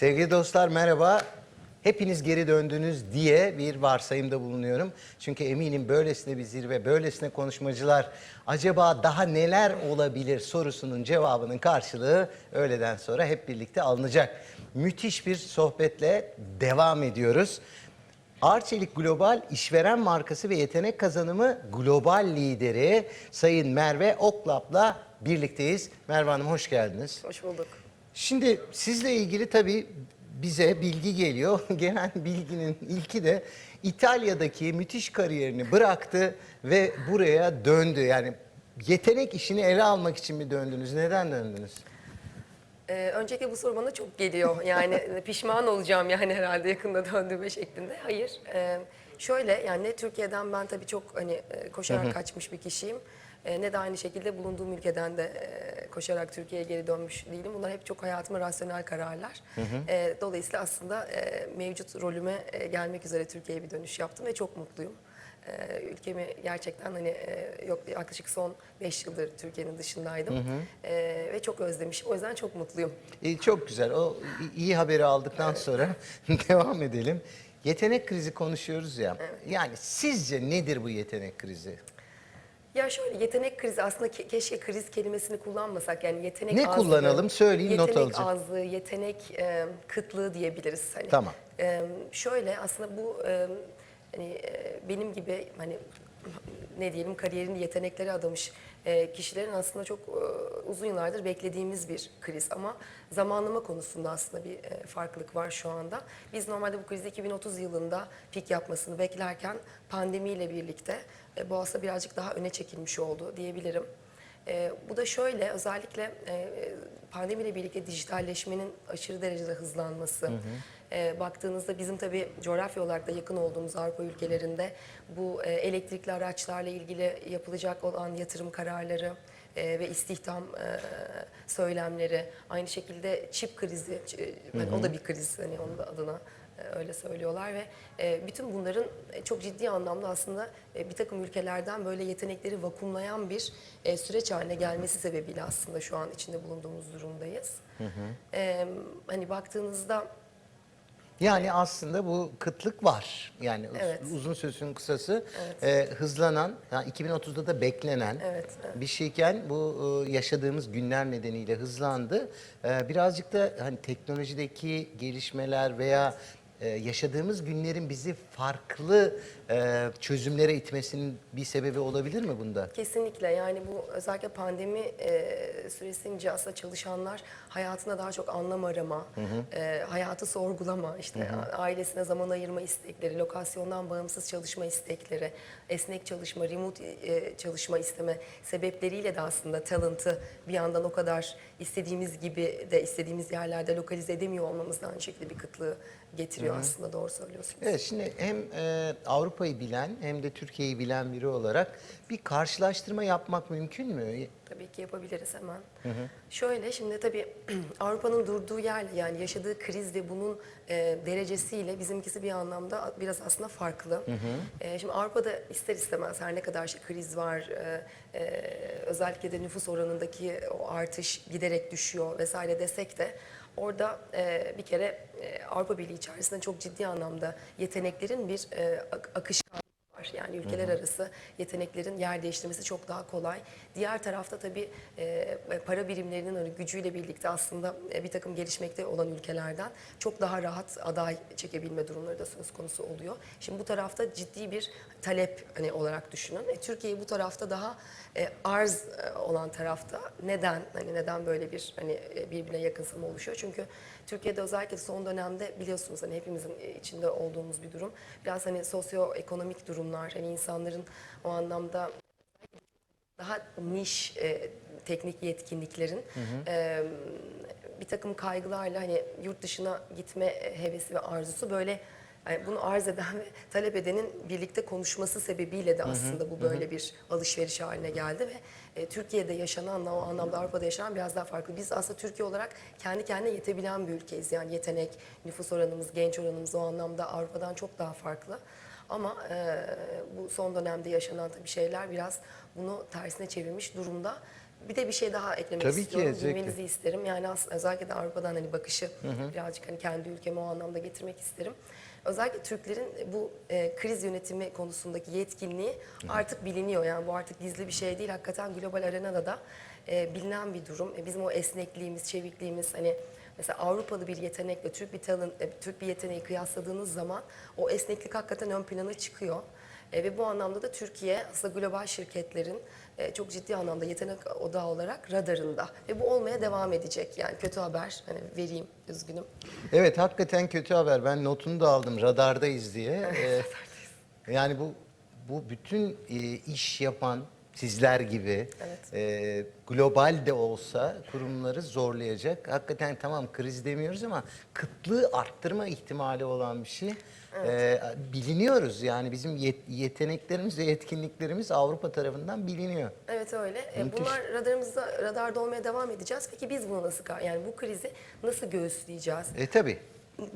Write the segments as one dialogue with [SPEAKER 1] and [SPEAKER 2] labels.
[SPEAKER 1] Sevgili dostlar merhaba. Hepiniz geri döndünüz diye bir varsayımda bulunuyorum. Çünkü eminim böylesine bir zirve, böylesine konuşmacılar acaba daha neler olabilir sorusunun cevabının karşılığı öğleden sonra hep birlikte alınacak. Müthiş bir sohbetle devam ediyoruz. Arçelik Global işveren markası ve yetenek kazanımı global lideri Sayın Merve Oklap'la birlikteyiz. Merve Hanım hoş geldiniz.
[SPEAKER 2] Hoş bulduk.
[SPEAKER 1] Şimdi sizle ilgili tabii bize bilgi geliyor. Gelen bilginin ilki de İtalya'daki müthiş kariyerini bıraktı ve buraya döndü. Yani yetenek işini ele almak için mi döndünüz? Neden döndünüz?
[SPEAKER 2] Ee, öncelikle bu soru bana çok geliyor. Yani pişman olacağım yani herhalde yakında döndüğüme şeklinde. Hayır. Ee, şöyle yani Türkiye'den ben tabii çok hani e, koşarak kaçmış bir kişiyim. Ee, ne de aynı şekilde bulunduğum ülkeden de e, koşarak Türkiye'ye geri dönmüş değilim. Bunlar hep çok hayatıma rasyonel kararlar. Ee, dolayısıyla aslında e, mevcut rolüme e, gelmek üzere Türkiye'ye bir dönüş yaptım ve çok mutluyum. Ülkemi gerçekten hani e, yok yaklaşık son 5 yıldır Türkiye'nin dışındaydım Ee, ve çok özlemişim. O yüzden çok mutluyum.
[SPEAKER 1] Ee, çok güzel. O iyi haberi aldıktan sonra devam edelim. Yetenek krizi konuşuyoruz ya. Yani sizce nedir bu yetenek krizi?
[SPEAKER 2] Ya şöyle yetenek krizi aslında ke- keşke kriz kelimesini kullanmasak yani yetenek
[SPEAKER 1] Ne
[SPEAKER 2] azlığı,
[SPEAKER 1] kullanalım? Söyleyin, not
[SPEAKER 2] yetenek
[SPEAKER 1] alacağım.
[SPEAKER 2] azlığı, yetenek e, kıtlığı diyebiliriz. Hani.
[SPEAKER 1] Tamam.
[SPEAKER 2] E, şöyle aslında bu e, hani e, benim gibi hani ne diyelim kariyerini yetenekleri adamış e, kişilerin aslında çok e, uzun yıllardır beklediğimiz bir kriz ama zamanlama konusunda aslında bir e, farklılık var şu anda. Biz normalde bu krizi 2030 yılında pik yapmasını beklerken pandemiyle birlikte e, aslında birazcık daha öne çekilmiş oldu diyebilirim. Bu da şöyle özellikle pandemiyle birlikte dijitalleşmenin aşırı derecede hızlanması. E, baktığınızda bizim tabii coğrafya olarak da yakın olduğumuz Avrupa ülkelerinde bu e, elektrikli araçlarla ilgili yapılacak olan yatırım kararları e, ve istihdam e, söylemleri, aynı şekilde çip krizi, ç- e, hani o da bir kriz hani onun da adına e, öyle söylüyorlar ve e, bütün bunların e, çok ciddi anlamda aslında e, bir takım ülkelerden böyle yetenekleri vakumlayan bir e, süreç haline gelmesi sebebiyle aslında şu an içinde bulunduğumuz durumdayız. E, hani baktığınızda
[SPEAKER 1] Yani aslında bu kıtlık var. Yani
[SPEAKER 2] Evet.
[SPEAKER 1] uzun sözün kısası e, hızlanan, yani 2030'da da beklenen
[SPEAKER 2] Evet, evet.
[SPEAKER 1] bir şeyken bu e, yaşadığımız günler nedeniyle hızlandı. E, birazcık da hani teknolojideki gelişmeler veya e, yaşadığımız günlerin bizi farklı e, çözümlere itmesinin bir sebebi olabilir mi bunda?
[SPEAKER 2] Kesinlikle. Yani bu özellikle pandemi e, süresince aslında çalışanlar hayatına daha çok anlam arama, e, hayatı sorgulama, işte ailesine zaman ayırma istekleri, lokasyondan bağımsız çalışma istekleri, esnek çalışma, remote e, çalışma isteme sebepleriyle de aslında talent'ı bir yandan o kadar istediğimiz gibi de istediğimiz yerlerde lokalize edemiyor olmamız da aynı şekilde bir kıtlığı getiriyor aslında doğru söylüyorsunuz.
[SPEAKER 1] Evet şimdi hem e, Avrupa'yı bilen hem de Türkiye'yi bilen biri olarak bir karşılaştırma yapmak mümkün mü?
[SPEAKER 2] Tabii ki yapabiliriz hemen. Şöyle şimdi tabii Avrupa'nın durduğu yerle yani yaşadığı kriz ve bunun e, derecesiyle bizimkisi bir anlamda biraz aslında farklı. E, şimdi Avrupa'da ister istemez her ne kadar işte kriz var, e, e, özellikle de nüfus oranındaki o artış giderek düşüyor vesaire desek de Orada e, bir kere e, Avrupa Birliği içerisinde çok ciddi anlamda yeteneklerin bir e, ak- akışkanlığı var. Yani ülkeler arası yeteneklerin yer değiştirmesi çok daha kolay. Diğer tarafta tabii e, para birimlerinin hani gücüyle birlikte aslında e, bir takım gelişmekte olan ülkelerden çok daha rahat aday çekebilme durumları da söz konusu oluyor. Şimdi bu tarafta ciddi bir talep hani olarak düşünün. E, Türkiye bu tarafta daha e, arz e, olan tarafta. Neden? Hani neden böyle bir hani e, birbirine yakınsama oluşuyor? Çünkü Türkiye'de özellikle son dönemde biliyorsunuz hani hepimizin e, içinde olduğumuz bir durum. Biraz hani sosyoekonomik durumlar, hani insanların o anlamda daha niş e, teknik yetkinliklerin e, bir takım kaygılarla hani yurt dışına gitme hevesi ve arzusu böyle yani bunu arz eden ve talep edenin birlikte konuşması sebebiyle de aslında bu böyle bir alışveriş haline geldi ve e, Türkiye'de yaşananla o anlamda Avrupa'da yaşanan biraz daha farklı. Biz aslında Türkiye olarak kendi kendine yetebilen bir ülkeyiz. Yani yetenek, nüfus oranımız, genç oranımız o anlamda Avrupa'dan çok daha farklı. Ama e, bu son dönemde yaşanan tabii şeyler biraz bunu tersine çevirmiş durumda. bir de bir şey daha eklemek
[SPEAKER 1] Tabii ki,
[SPEAKER 2] istiyorum. Bilmenizi isterim. Yani özellikle de Avrupa'dan hani bakışı birazcık hani kendi ülkeme o anlamda getirmek isterim. Özellikle Türklerin bu e, kriz yönetimi konusundaki yetkinliği artık biliniyor. Yani bu artık gizli bir şey değil. Hakikaten global arenada da e, bilinen bir durum. E, bizim o esnekliğimiz, çevikliğimiz hani mesela Avrupalı bir yetenekle Türk bir talent, e, Türk bir yeteneği kıyasladığınız zaman o esneklik hakikaten ön plana çıkıyor. E, ve bu anlamda da Türkiye aslında global şirketlerin e, çok ciddi anlamda yetenek odağı olarak radarında. Ve bu olmaya devam edecek. Yani kötü haber hani vereyim üzgünüm.
[SPEAKER 1] Evet hakikaten kötü haber. Ben notunu da aldım radardayız diye. Ee, yani bu bu bütün e, iş yapan sizler gibi
[SPEAKER 2] Evet.
[SPEAKER 1] E, global de olsa kurumları zorlayacak. Hakikaten tamam kriz demiyoruz ama kıtlığı arttırma ihtimali olan bir şey. Ee, biliniyoruz yani bizim yet- yeteneklerimiz ve yetkinliklerimiz Avrupa tarafından biliniyor.
[SPEAKER 2] Evet öyle. E,
[SPEAKER 1] Müthiş.
[SPEAKER 2] bunlar radarımızda radarda olmaya devam edeceğiz. Peki biz bunu nasıl yani bu krizi nasıl göğüsleyeceğiz?
[SPEAKER 1] E tabi.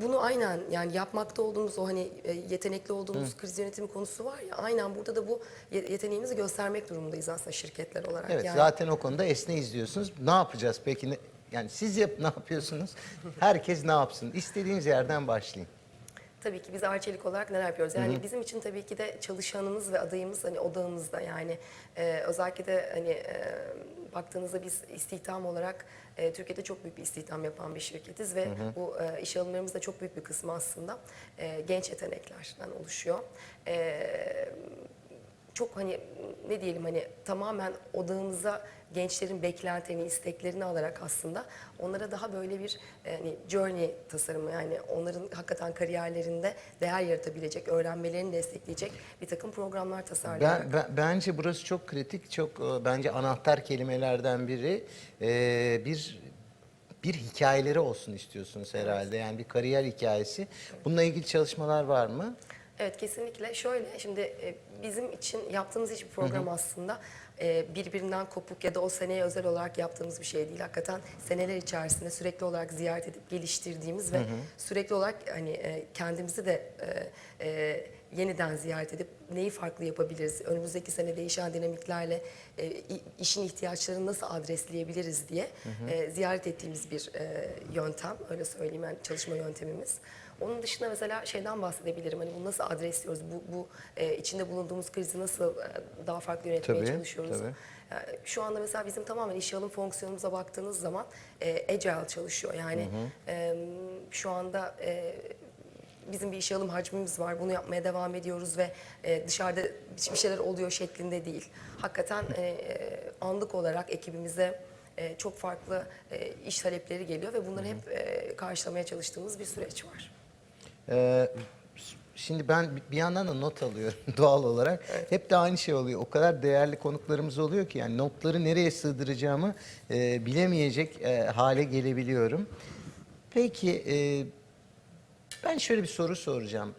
[SPEAKER 2] Bunu aynen yani yapmakta olduğumuz o hani e, yetenekli olduğumuz kriz yönetimi konusu var ya aynen burada da bu ye- yeteneğimizi göstermek durumundayız aslında şirketler olarak.
[SPEAKER 1] Evet
[SPEAKER 2] yani.
[SPEAKER 1] zaten o konuda esneyiz diyorsunuz. Ne yapacağız peki? Ne- Yani siz yap, ne yapıyorsunuz? Herkes ne yapsın? İstediğiniz yerden başlayın.
[SPEAKER 2] Tabii ki biz Arçelik olarak neler yapıyoruz? Yani bizim için tabii ki de çalışanımız ve adayımız hani odağımızda yani e, özellikle de hani e, baktığınızda biz istihdam olarak e, Türkiye'de çok büyük bir istihdam yapan bir şirketiz ve bu e, iş alımlarımızda çok büyük bir kısmı aslında e, genç yeteneklerden oluşuyor. E, çok hani ne diyelim hani tamamen odağımıza gençlerin beklentilerini, isteklerini alarak aslında onlara daha böyle bir yani journey tasarımı yani onların hakikaten kariyerlerinde değer yaratabilecek, öğrenmelerini destekleyecek bir takım programlar tasarlayarak.
[SPEAKER 1] Ben, ben- bence burası çok kritik, çok e, bence anahtar kelimelerden biri. E, bir bir hikayeleri olsun istiyorsunuz herhalde. Yani bir kariyer hikayesi. Bununla ilgili çalışmalar var mı?
[SPEAKER 2] Evet kesinlikle. Şöyle şimdi e, bizim için yaptığımız hiçbir program aslında e, birbirinden kopuk ya da o seneye özel olarak yaptığımız bir şey değil. Hakikaten seneler içerisinde sürekli olarak ziyaret edip geliştirdiğimiz ve sürekli olarak hani e, kendimizi de yeniden ziyaret edip neyi farklı yapabiliriz? Önümüzdeki sene değişen dinamiklerle e, işin ihtiyaçlarını nasıl adresleyebiliriz diye e, ziyaret ettiğimiz bir e, yöntem. Öyle söyleyeyim yani çalışma yöntemimiz. Onun dışında mesela şeyden bahsedebilirim. Hani bunu nasıl adresliyoruz? Bu, bu e, içinde bulunduğumuz krizi nasıl e, daha farklı yönetmeye
[SPEAKER 1] Tabii,
[SPEAKER 2] çalışıyoruz?
[SPEAKER 1] tabii.
[SPEAKER 2] Yani şu anda mesela bizim tamamen iş alım fonksiyonumuza baktığınız zaman e, agile çalışıyor. Yani e, şu anda e, bizim bir iş alım hacmimiz var. Bunu yapmaya devam ediyoruz ve e, dışarıda bir şeyler oluyor şeklinde değil. Hakikaten e, e, anlık olarak ekibimize e, çok farklı e, iş talepleri geliyor ve bunları hep e, karşılamaya çalıştığımız bir süreç var.
[SPEAKER 1] Ee, şimdi ben bir yandan da not alıyorum doğal olarak. Hep de aynı şey oluyor. O kadar değerli konuklarımız oluyor ki yani notları nereye sığdıracağımı e, bilemeyecek e, hale gelebiliyorum. Peki e, ben şöyle bir soru soracağım.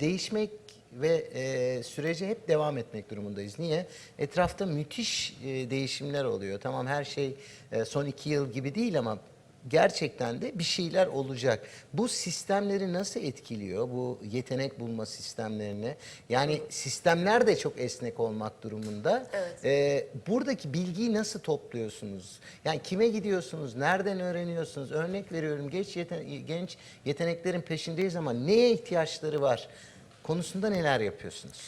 [SPEAKER 1] Değişmek ve e, sürece hep devam etmek durumundayız. Niye? Etrafta müthiş e, değişimler oluyor. Tamam her şey e, son iki yıl gibi değil ama gerçekten de bir şeyler olacak. Bu sistemleri nasıl etkiliyor? Bu yetenek bulma sistemlerini. Yani sistemler de çok esnek olmak durumunda.
[SPEAKER 2] Evet.
[SPEAKER 1] E, buradaki bilgiyi nasıl topluyorsunuz? Yani kime gidiyorsunuz? Nereden öğreniyorsunuz? Örnek veriyorum genç, yeten- genç yeteneklerin peşindeyiz ama neye ihtiyaçları var? Konusunda neler yapıyorsunuz?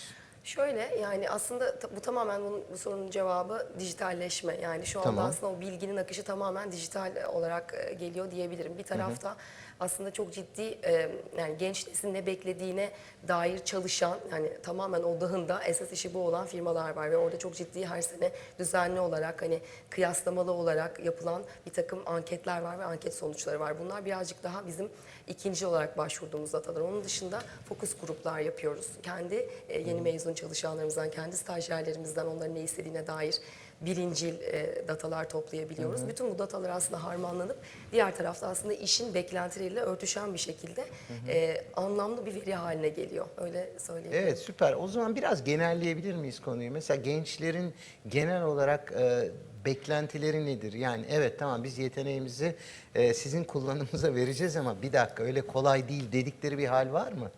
[SPEAKER 2] Şöyle yani aslında bu tamamen bunun, bu sorunun cevabı dijitalleşme. Yani şu anda
[SPEAKER 1] Tamam.
[SPEAKER 2] aslında o bilginin akışı tamamen dijital olarak e, geliyor diyebilirim. Bir tarafta aslında çok ciddi e, yani genç neslin ne beklediğine dair çalışan yani tamamen odağında esas işi bu olan firmalar var ve orada çok ciddi her sene düzenli olarak hani kıyaslamalı olarak yapılan bir takım anketler var ve anket sonuçları var. Bunlar birazcık daha bizim ikinci olarak başvurduğumuz datalar. Onun dışında fokus gruplar yapıyoruz. Kendi e, yeni mezun çalışanlarımızdan, kendi stajyerlerimizden onların ne istediğine dair birincil e, datalar toplayabiliyoruz. Bütün bu datalar aslında harmanlanıp diğer tarafta aslında işin beklentileriyle örtüşen bir şekilde e, anlamlı bir veri haline geliyor. Öyle söyleyebilirim.
[SPEAKER 1] Evet süper. O zaman biraz genelleyebilir miyiz konuyu? Mesela gençlerin genel olarak e, beklentileri nedir? Yani evet tamam biz yeteneğimizi e, sizin kullanımınıza vereceğiz ama bir dakika öyle kolay değil dedikleri bir hal var mı?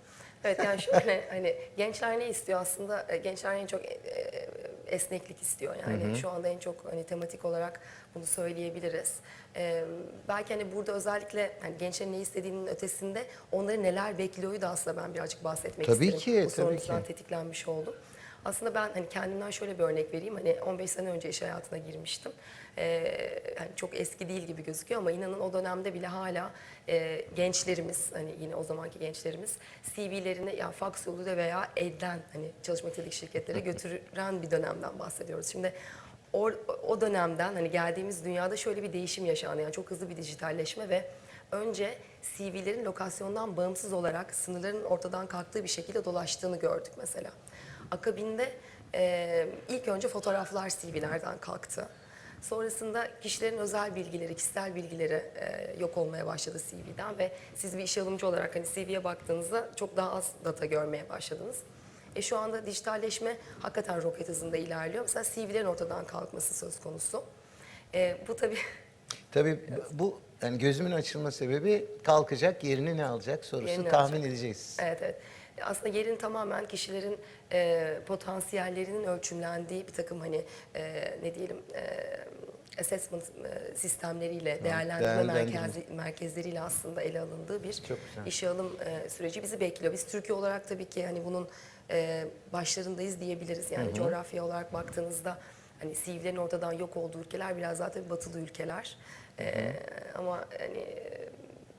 [SPEAKER 2] Evet yani şöyle hani gençler ne istiyor aslında? E, Gençler en çok e, esneklik istiyor yani şu anda en çok hani tematik olarak bunu söyleyebiliriz. Ee, belki hani burada özellikle hani gençlerin ne istediğinin ötesinde onları neler bekliyordu da aslında ben birazcık bahsetmek
[SPEAKER 1] Tabii
[SPEAKER 2] isterim.
[SPEAKER 1] ki,
[SPEAKER 2] Bu
[SPEAKER 1] tabii ki.
[SPEAKER 2] tetiklenmiş oldum. Aslında ben hani kendimden şöyle bir örnek vereyim. Hani 15 sene önce iş hayatına girmiştim. Ee, hani çok eski değil gibi gözüküyor ama inanın o dönemde bile hala e, gençlerimiz hani yine o zamanki gençlerimiz CV'lerini ya fax yoluyla veya elden hani çalışmak istediği şirketlere götüren bir dönemden bahsediyoruz. Şimdi o, o dönemden hani geldiğimiz dünyada şöyle bir değişim yaşandı. Yani çok hızlı bir dijitalleşme ve önce CV'lerin lokasyondan bağımsız olarak sınırların ortadan kalktığı bir şekilde dolaştığını gördük mesela. Akabinde e, ilk önce fotoğraflar CV'lerden kalktı. Sonrasında kişilerin özel bilgileri, kişisel bilgileri e, yok olmaya başladı CV'den ve siz bir iş alımcı olarak hani CV'ye baktığınızda çok daha az data görmeye başladınız. E şu anda dijitalleşme hakikaten roket hızında ilerliyor. Mesela CV'lerin ortadan kalkması söz konusu. E, bu tabii
[SPEAKER 1] Tabii bu yani gözümün açılma sebebi kalkacak yerini ne alacak sorusu
[SPEAKER 2] Yerini
[SPEAKER 1] tahmin
[SPEAKER 2] alacak.
[SPEAKER 1] edeceğiz.
[SPEAKER 2] Evet evet. Aslında yerin tamamen kişilerin e, potansiyellerinin ölçümlendiği bir takım hani e, ne diyelim e, assessment e, sistemleriyle, değerlendirme,
[SPEAKER 1] değerlendirme.
[SPEAKER 2] merkezi, merkezleriyle aslında ele alındığı bir işe alım e, süreci bizi bekliyor. Biz Türkiye olarak tabii ki hani bunun e, başlarındayız diyebiliriz. Yani coğrafya olarak baktığınızda hani CV'lerin ortadan yok olduğu ülkeler biraz tabii batılı ülkeler. E, ama hani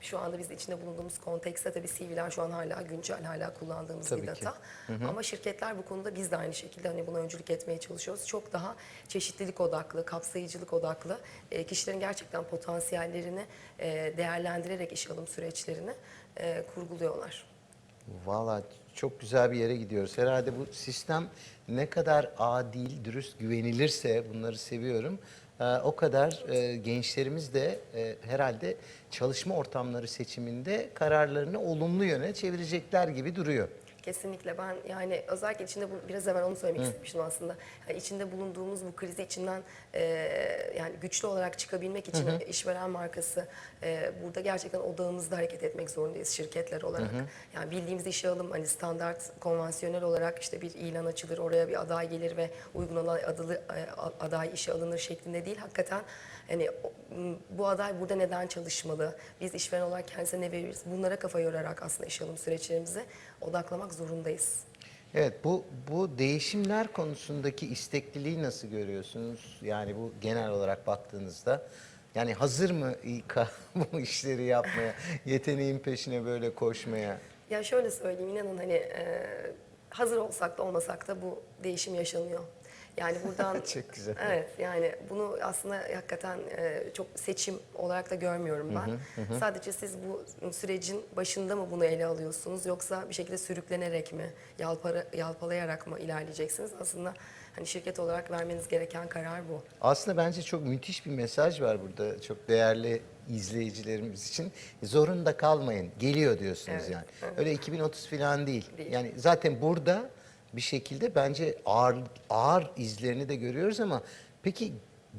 [SPEAKER 2] şu anda biz içinde bulunduğumuz kontekste tabii CV'ler şu an hala güncel, hala kullandığımız
[SPEAKER 1] Tabii
[SPEAKER 2] bir
[SPEAKER 1] ki.
[SPEAKER 2] data. Ama şirketler bu konuda biz de aynı şekilde hani buna öncülük etmeye çalışıyoruz. Çok daha çeşitlilik odaklı, kapsayıcılık odaklı, e, kişilerin gerçekten potansiyellerini e, değerlendirerek iş alım süreçlerini e, kurguluyorlar.
[SPEAKER 1] Valla çok güzel bir yere gidiyoruz. Herhalde bu sistem ne kadar adil, dürüst, güvenilirse bunları seviyorum. Ee, o kadar e, gençlerimiz de e, herhalde çalışma ortamları seçiminde kararlarını olumlu yöne çevirecekler gibi duruyor.
[SPEAKER 2] Kesinlikle ben yani özellikle içinde bu biraz evvel onu söylemek istemiştim aslında. Yani içinde bulunduğumuz bu krizi içinden e, yani güçlü olarak çıkabilmek için işveren markası e, burada gerçekten odağımızda hareket etmek zorundayız şirketler olarak. Yani bildiğimiz işe alım hani standart konvansiyonel olarak işte bir ilan açılır oraya bir aday gelir ve uygun olan adalı, e, aday işe alınır şeklinde değil. Hakikaten hani bu aday burada neden çalışmalı? Biz işveren olarak kendisine ne veririz? Bunlara kafa yorarak aslında iş alım süreçlerimize odaklamak zorundayız.
[SPEAKER 1] Evet bu bu değişimler konusundaki istekliliği nasıl görüyorsunuz? Yani bu genel olarak baktığınızda yani hazır mı İK bu işleri yapmaya, yeteneğin peşine böyle koşmaya?
[SPEAKER 2] Ya şöyle söyleyeyim inanın hani e, hazır olsak da olmasak da bu değişim yaşanıyor. Yani buradan
[SPEAKER 1] Çok güzel.
[SPEAKER 2] Evet yani bunu aslında hakikaten e, çok seçim olarak da görmüyorum ben. Sadece siz bu sürecin başında mı bunu ele alıyorsunuz yoksa bir şekilde sürüklenerek mi, yalpara, yalpalayarak mı ilerleyeceksiniz? Aslında hani şirket olarak vermeniz gereken karar bu.
[SPEAKER 1] Aslında bence çok müthiş bir mesaj var burada çok değerli izleyicilerimiz için. Zorunda kalmayın, geliyor diyorsunuz
[SPEAKER 2] Evet,
[SPEAKER 1] yani. Öyle 2030 falan değil.
[SPEAKER 2] Değil.
[SPEAKER 1] Yani zaten burada bir şekilde bence ağır ağır izlerini de görüyoruz ama peki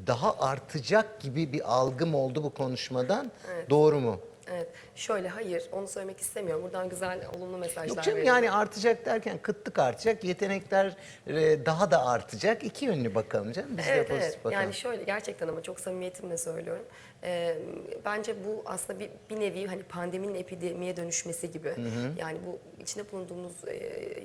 [SPEAKER 1] daha artacak gibi bir algım oldu bu konuşmadan. Doğru mu?
[SPEAKER 2] Evet. Şöyle hayır onu söylemek istemiyorum. Buradan güzel olumlu mesajlar
[SPEAKER 1] Yok canım yani artacak derken kıtlık artacak, yetenekler e, daha da artacak. İki yönlü bakalım canım. Biz de
[SPEAKER 2] Evet
[SPEAKER 1] pozitif
[SPEAKER 2] evet.
[SPEAKER 1] bakalım.
[SPEAKER 2] Yani şöyle gerçekten ama çok samimiyetimle söylüyorum. Ee, bence bu aslında bir, bir nevi hani pandeminin epidemiye dönüşmesi gibi. Yani bu içinde bulunduğumuz e,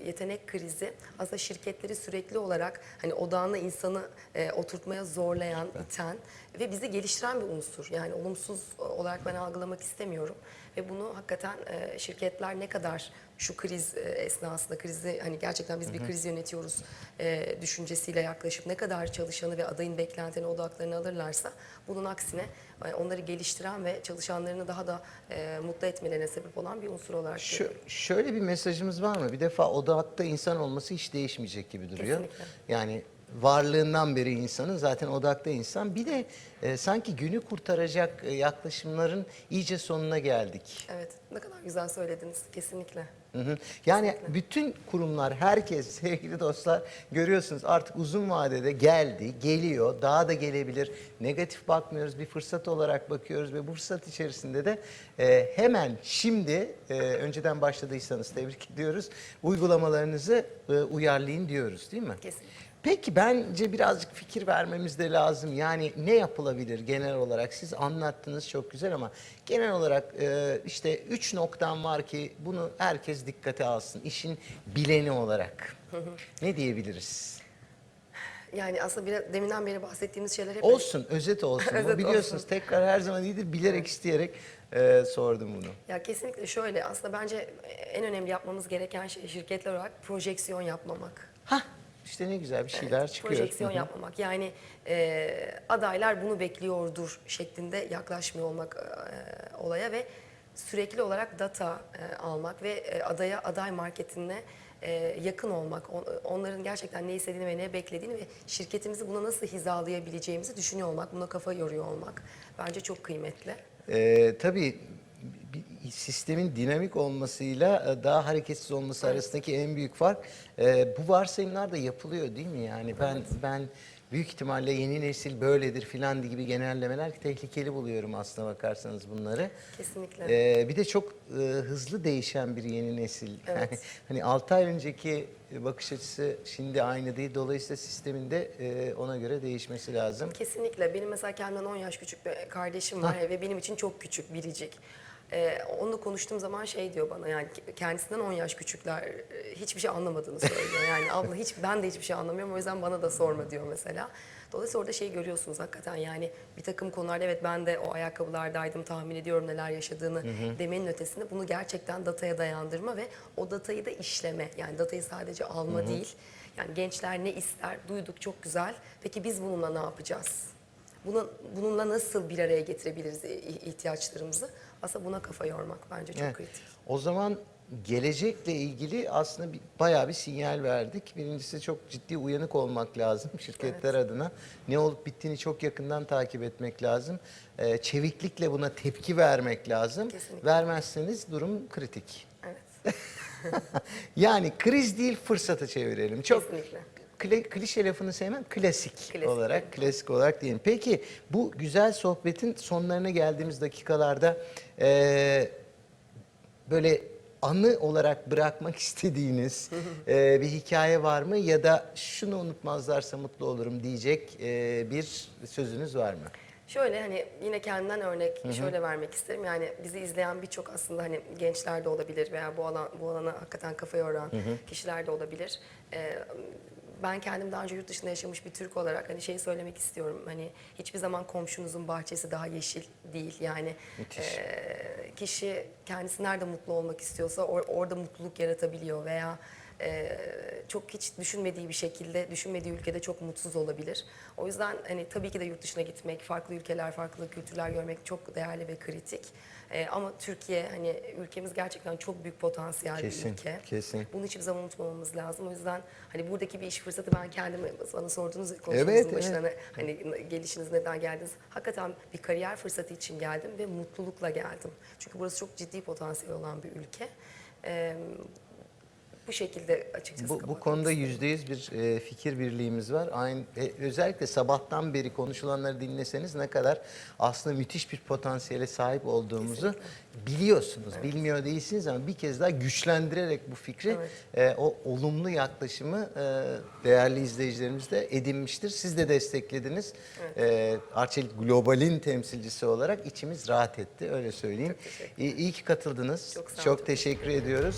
[SPEAKER 2] yetenek krizi aslında şirketleri sürekli olarak hani odağına insanı e, oturtmaya zorlayan, iten ve bizi geliştiren bir unsur. Yani olumsuz olarak ben algılamak istemiyorum. Ve bunu hakikaten e, şirketler ne kadar şu kriz e, esnasında krizi hani gerçekten biz bir kriz yönetiyoruz e, düşüncesiyle yaklaşıp ne kadar çalışanı ve adayın beklentilerine odaklarını alırlarsa bunun aksine e, onları geliştiren ve çalışanlarını daha da e, mutlu etmelerine sebep olan bir unsur olarak
[SPEAKER 1] Şö-
[SPEAKER 2] görüyorum.
[SPEAKER 1] şöyle bir mesajımız var mı? Bir defa odakta insan olması hiç değişmeyecek gibi duruyor.
[SPEAKER 2] Kesinlikle.
[SPEAKER 1] Yani varlığından beri insanın zaten odakta insan. Bir de e, sanki günü kurtaracak e, yaklaşımların iyice sonuna geldik.
[SPEAKER 2] Evet ne kadar güzel söylediniz kesinlikle.
[SPEAKER 1] Hı hı. Yani bütün kurumlar, herkes sevgili dostlar görüyorsunuz artık uzun vadede geldi, geliyor, daha da gelebilir. Negatif bakmıyoruz, bir fırsat olarak bakıyoruz ve bu fırsat içerisinde de e, hemen şimdi, e, önceden başladıysanız tebrik ediyoruz, uygulamalarınızı e, uyarlayın diyoruz değil mi?
[SPEAKER 2] Kesinlikle.
[SPEAKER 1] Peki bence birazcık fikir vermemiz de lazım. Yani ne yapılabilir genel olarak? Siz anlattınız çok güzel ama genel olarak e, işte üç noktam var ki bunu herkes dikkate alsın. İşin bileni olarak. ne diyebiliriz?
[SPEAKER 2] Yani aslında biraz, deminden beri bahsettiğimiz şeyler hep
[SPEAKER 1] Olsun, özet olsun. Bu
[SPEAKER 2] Özet
[SPEAKER 1] biliyorsunuz
[SPEAKER 2] olsun.
[SPEAKER 1] tekrar her zaman iyidir. Bilerek, isteyerek e, sordum bunu.
[SPEAKER 2] Ya kesinlikle şöyle aslında bence en önemli yapmamız gereken şey şirketler olarak projeksiyon yapmamak.
[SPEAKER 1] Hah, işte ne güzel bir şeyler çıkıyor.
[SPEAKER 2] Projeksiyon yapmamak. Yani e, adaylar bunu bekliyordur şeklinde yaklaşmıyor olmak e, olaya ve sürekli olarak data e, almak ve e, adaya aday marketine e, yakın olmak. On- onların gerçekten ne istediğini ve ne beklediğini ve şirketimizi buna nasıl hizalayabileceğimizi düşünüyor olmak, buna kafa yoruyor olmak bence çok kıymetli.
[SPEAKER 1] Ee, tabii sistemin dinamik olmasıyla e, daha hareketsiz olması arasındaki en büyük fark e, bu varsayımlar da yapılıyor değil mi? Yani ben ben büyük ihtimalle yeni nesil böyledir filan gibi genellemeler tehlikeli buluyorum aslına bakarsanız bunları.
[SPEAKER 2] Kesinlikle.
[SPEAKER 1] Ee, bir de çok e, hızlı değişen bir yeni nesil. Yani
[SPEAKER 2] Evet.
[SPEAKER 1] hani 6 ay önceki bakış açısı şimdi aynı değil. Dolayısıyla sistemin de e, ona göre değişmesi lazım.
[SPEAKER 2] Kesinlikle. Benim mesela kendimden 10 yaş küçük bir kardeşim var ve benim için çok küçük, biricik. Ee, onunla konuştuğum zaman şey diyor bana yani kendisinden 10 yaş küçükler e, hiçbir şey anlamadığını söylüyor. Yani abla hiç ben de hiçbir şey anlamıyorum o yüzden bana da sorma diyor mesela. Dolayısıyla orada şey görüyorsunuz hakikaten yani bir takım konularda evet ben de o ayakkabılardaydım tahmin ediyorum neler yaşadığını demenin ötesinde bunu gerçekten dataya dayandırma ve o datayı da işleme. Yani datayı sadece alma değil. Yani gençler ne ister duyduk çok güzel. Peki biz bununla ne yapacağız? Buna, bununla nasıl bir araya getirebiliriz i- ihtiyaçlarımızı? Aslında buna kafa yormak bence çok
[SPEAKER 1] Evet.
[SPEAKER 2] kritik.
[SPEAKER 1] O zaman gelecekle ilgili aslında bir, bayağı bir sinyal verdik. Birincisi çok ciddi uyanık olmak lazım şirketler adına. Ne olup bittiğini çok yakından takip etmek lazım. Ee, çeviklikle buna tepki vermek lazım.
[SPEAKER 2] Kesinlikle.
[SPEAKER 1] Vermezseniz durum kritik.
[SPEAKER 2] Evet.
[SPEAKER 1] Yani kriz değil fırsata çevirelim. Çok
[SPEAKER 2] Kesinlikle.
[SPEAKER 1] Kli- klişe lafını sevmem. Klasik,
[SPEAKER 2] Klasik.
[SPEAKER 1] olarak, klasik olarak diyelim. Peki bu güzel sohbetin sonlarına geldiğimiz dakikalarda eee, böyle anı olarak bırakmak istediğiniz eee, bir hikaye var mı? Ya da şunu unutmazlarsa mutlu olurum diyecek eee, bir sözünüz var mı?
[SPEAKER 2] Şöyle hani yine kendimden örnek şöyle vermek isterim. Yani bizi izleyen birçok aslında hani gençler de olabilir veya bu alan bu alana hakikaten kafa yoran kişiler de olabilir. Ee, ben kendim daha önce yurt dışında yaşamış bir Türk olarak hani şeyi söylemek istiyorum. Hani hiçbir zaman komşunuzun bahçesi daha yeşil değil. Yani
[SPEAKER 1] Müthiş.
[SPEAKER 2] e, kişi kendisi nerede mutlu olmak istiyorsa or- orada mutluluk yaratabiliyor veya e, çok hiç düşünmediği bir şekilde, düşünmediği ülkede çok mutsuz olabilir. O yüzden hani tabii ki de yurt dışına gitmek, farklı ülkeler, farklı kültürler görmek çok değerli ve kritik. E, ama Türkiye hani ülkemiz gerçekten çok büyük potansiyel
[SPEAKER 1] Kesin,
[SPEAKER 2] bir ülke.
[SPEAKER 1] kesin.
[SPEAKER 2] Bunu hiçbir zaman unutmamamız lazım. O yüzden hani buradaki bir iş fırsatı ben kendime bana sordunuz ya konuşmamızın
[SPEAKER 1] Evet,
[SPEAKER 2] başına ne- hani gelişiniz neden geldiniz? Hakikaten bir kariyer fırsatı için geldim ve mutlulukla geldim. Çünkü burası çok ciddi potansiyel olan bir ülke. Ee, bu şekilde açıkçası
[SPEAKER 1] Bu, bu konuda yüzde yüz bir e, fikir birliğimiz var. Aynı, e, özellikle sabahtan beri konuşulanları dinleseniz ne kadar aslında müthiş bir potansiyele sahip olduğumuzu biliyorsunuz. Bilmiyor değilsiniz ama bir kez daha güçlendirerek bu fikri, e, o olumlu yaklaşımı e, değerli izleyicilerimiz de edinmiştir. Siz de desteklediniz. E, Arçelik Global'in temsilcisi olarak içimiz rahat etti öyle söyleyeyim.
[SPEAKER 2] teşekkür
[SPEAKER 1] İyi, iyi ki katıldınız.
[SPEAKER 2] Çok sağ olun,
[SPEAKER 1] çok
[SPEAKER 2] çok
[SPEAKER 1] teşekkür ediyoruz.